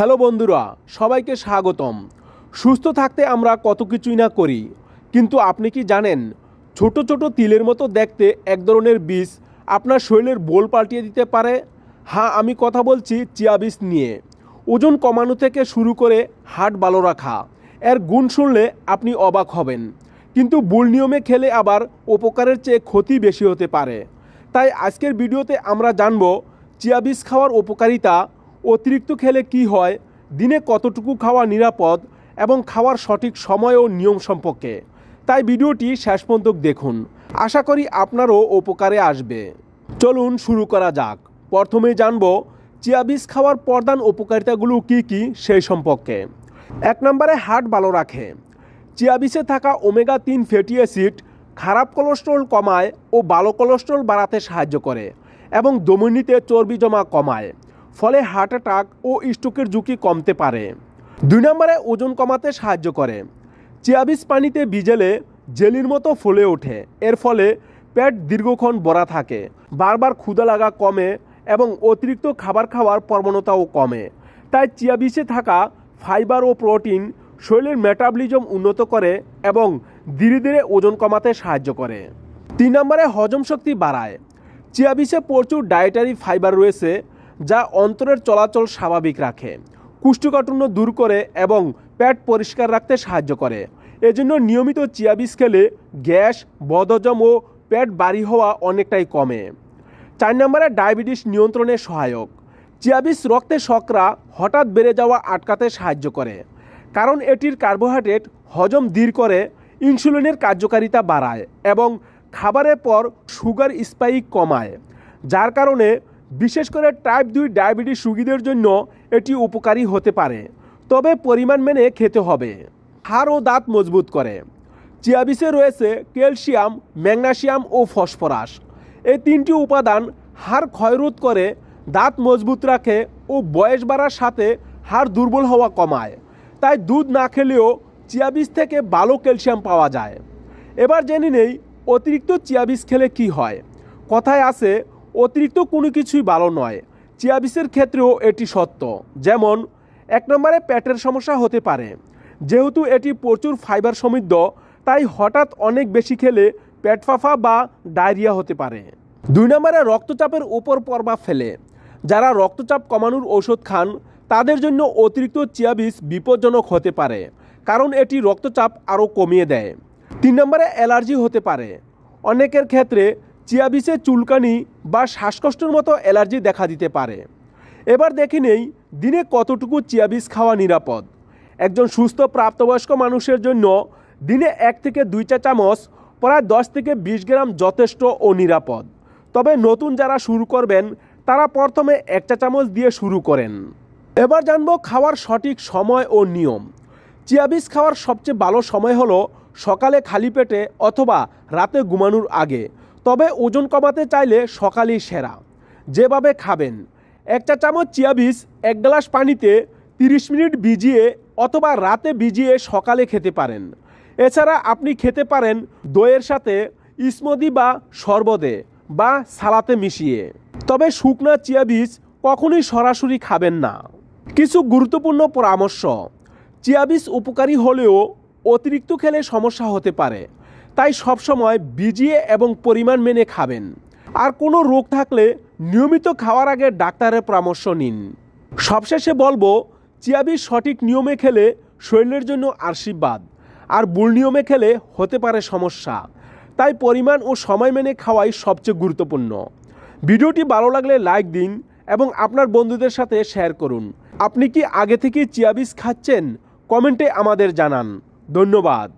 Hello বন্ধুরা, সবাইকে স্বাগতম। সুস্থ থাকতে আমরা কত কিছুই না করি, কিন্তু আপনি কি জানেন, ছোট ছোট তিলের মতো দেখতে এক ধরনের বীজ আপনার শরীরের বোল পাল্টিয়ে দিতে পারে? হ্যাঁ আমি কথা বলছি চিয়া বীজ নিয়ে। ওজন কমানো থেকে শুরু করে হাট ভালো রাখা, এর গুণ শুনলে আপনি অবাক হবেন। কিন্তু বুল নিয়মে খেলে আবার উপকারের চেয়ে ক্ষতি বেশি হতে পারে। তাই আজকের ভিডিওতে আমরা জানব, চিয়া বীজ খাওয়ার উপকারিতা অতিরিক্ত খেলে কি হয়, দিনে কতটুকু খাওয়া নিরাপদ এবং খাওয়ার সঠিক সময় ও নিয়ম সম্পর্কে। তাই ভিডিওটি শেষ পর্যন্ত দেখুন। আশা করি আপনারও উপকারে আসবে। চলুন শুরু করা যাক। প্রথমে জানব, চিয়া বীজ খাওয়ার প্রধান উপকারিতাগুলো কী কী সেই সম্পর্কে। এক নম্বরে হার্ট ভালো রাখে। চিয়া বীজে থাকা ওমেগা তিন ফ্যাটি অ্যাসিড খারাপ কোলেস্ট্রল কমায় ও ভালো কোলেস্ট্রল বাড়াতে সাহায্য করে এবং দমনিতে চর্বি জমা কমায়। ফলে হার্ট অ্যাটাক ও স্ট্রোকের ঝুঁকি কমতে পারে। দুই নম্বরে ওজন কমাতে সাহায্য করে। চিয়াবিজ পানিতে ভিজেলে জেলির মতো ফুলে ওঠে। এর ফলে পেট দীর্ঘক্ষণ ভরা থাকে। বারবার ক্ষুদা লাগা কমে এবং অতিরিক্ত খাবার খাওয়ার প্রবণতাও কমে। তাই চিয়াবিজে থাকা ফাইবার ও প্রোটিন শরীরের মেটাবলিজম উন্নত করে এবং ধীরে ধীরে ওজন কমাতে সাহায্য করে। তিন নম্বরে হজম শক্তি বাড়ায়। চিয়াবিসে প্রচুর ডায়েটারি ফাইবার রয়েছে যা অন্তরের চলাচল স্বাভাবিক রাখে, কুষ্ঠকাঠিন্য দূর করে এবং পেট পরিষ্কার রাখতে সাহায্য করে। এজন্য নিয়মিত চিয়াবিস খেলে গ্যাস, বদহজম ও পেট বাড়ি হওয়া অনেকটাই কমে। চার নম্বরে ডায়াবেটিস নিয়ন্ত্রণে সহায়ক। চিয়াবিস রক্তে শকরা হঠাৎ বেড়ে যাওয়া আটকাতে সাহায্য করে, কারণ এটির কার্বোহাইড্রেট হজম দূর করে, ইনসুলিনের কার্যকারিতা বাড়ায় এবং খাবারের পর সুগার স্পাইক কমায়, যার কারণে বিশেষ করে টাইপ দুই ডায়াবেটিস রোগীদের জন্য এটি উপকারী হতে পারে, তবে পরিমাণ মেনে খেতে হবে। হাড় ও দাঁত মজবুত করে। চিয়াবিসে রয়েছে ক্যালসিয়াম, ম্যাগনেসিয়াম ও ফসফরাস। এই তিনটি উপাদান হাড় ক্ষয়রোধ করে, দাঁত মজবুত রাখে ও বয়স বাড়ার সাথে হাড় দুর্বল হওয়া কমায়। তাই দুধ না খেলেও চিয়াবিজ থেকে ভালো ক্যালসিয়াম পাওয়া যায়। এবার জেনে নেই অতিরিক্ত চিয়াবিজ খেলে কি হয়। কথায় আছে অতিরিক্ত কোনো কিছুই ভালো নয়। চিয়াবিসের ক্ষেত্রেও এটি সত্য। যেমন, এক নম্বরে পেটের সমস্যা হতে পারে। যেহেতু এটি প্রচুর ফাইবার সমৃদ্ধ, তাই হঠাৎ অনেক বেশি খেলে পেট ফাফা বা ডায়রিয়া হতে পারে। দুই নম্বরে রক্তচাপের উপর প্রভাব ফেলে। যারা রক্তচাপ কমানোর ঔষধ খান, তাদের জন্য অতিরিক্ত চিয়াবিস বিপজ্জনক হতে পারে, কারণ এটি রক্তচাপ আরও কমিয়ে দেয়। তিন নম্বরে অ্যালার্জি হতে পারে। অনেকের ক্ষেত্রে চিয়াবিসে চুলকানি বা শ্বাসকষ্টের মতো অ্যালার্জি দেখা দিতে পারে। এবার দেখে নেই, দিনে কতটুকু চিয়াবিস খাওয়া নিরাপদ। একজন সুস্থ প্রাপ্তবয়স্ক মানুষের জন্য দিনে এক থেকে দুই চা চামচ, প্রায় দশ থেকে বিশ গ্রাম যথেষ্ট ও নিরাপদ। তবে নতুন যারা শুরু করবেন, তারা প্রথমে এক চা চামচ দিয়ে শুরু করেন। এবার জানব খাওয়ার সঠিক সময় ও নিয়ম। চিয়াবিস খাওয়ার সবচেয়ে ভালো সময় হলো সকালে খালি পেটে অথবা রাতে ঘুমানোর আগে। তবে ওজন কমাতে চাইলে সকালেই সেরা। যেভাবে খাবেন এক চা চামচ চিয়াবিস এক গ্লাস পানিতে তিরিশ মিনিট ভিজিয়ে অথবা রাতে ভিজিয়ে সকালে খেতে পারেন। এছাড়া আপনি খেতে পারেন দইয়ের সাথে ইসমদি বা শরবতে বা সালাতে মিশিয়ে। তবে শুকনা চিয়া বীজ কখনোই সরাসরি খাবেন না। কিছু গুরুত্বপূর্ণ পরামর্শ, চিয়া বীজ উপকারী হলেও অতিরিক্ত খেলে সমস্যা হতে পারে। তাই সবসময় বিজিয়ে এবং পরিমাণ মেনে খাবেন। আর কোনো রোগ থাকলে নিয়মিত খাওয়ার আগে ডাক্তারের পরামর্শ নিন। সবশেষে বলব চিয়াবিজ সঠিক নিয়মে খেলে শরীরের জন্য আশীর্বাদ, আর ভুল নিয়মে খেলে হতে পারে সমস্যা। তাই পরিমাণ ও সময় মেনে খাওয়াই সবচেয়ে গুরুত্বপূর্ণ। ভিডিওটি ভালো লাগলে লাইক দিন এবং আপনার বন্ধুদের সাথে শেয়ার করুন। আপনি কি আগে থেকে চিয়াবিজ খাচ্ছেন? কমেন্টে আমাদের জানান। ধন্যবাদ।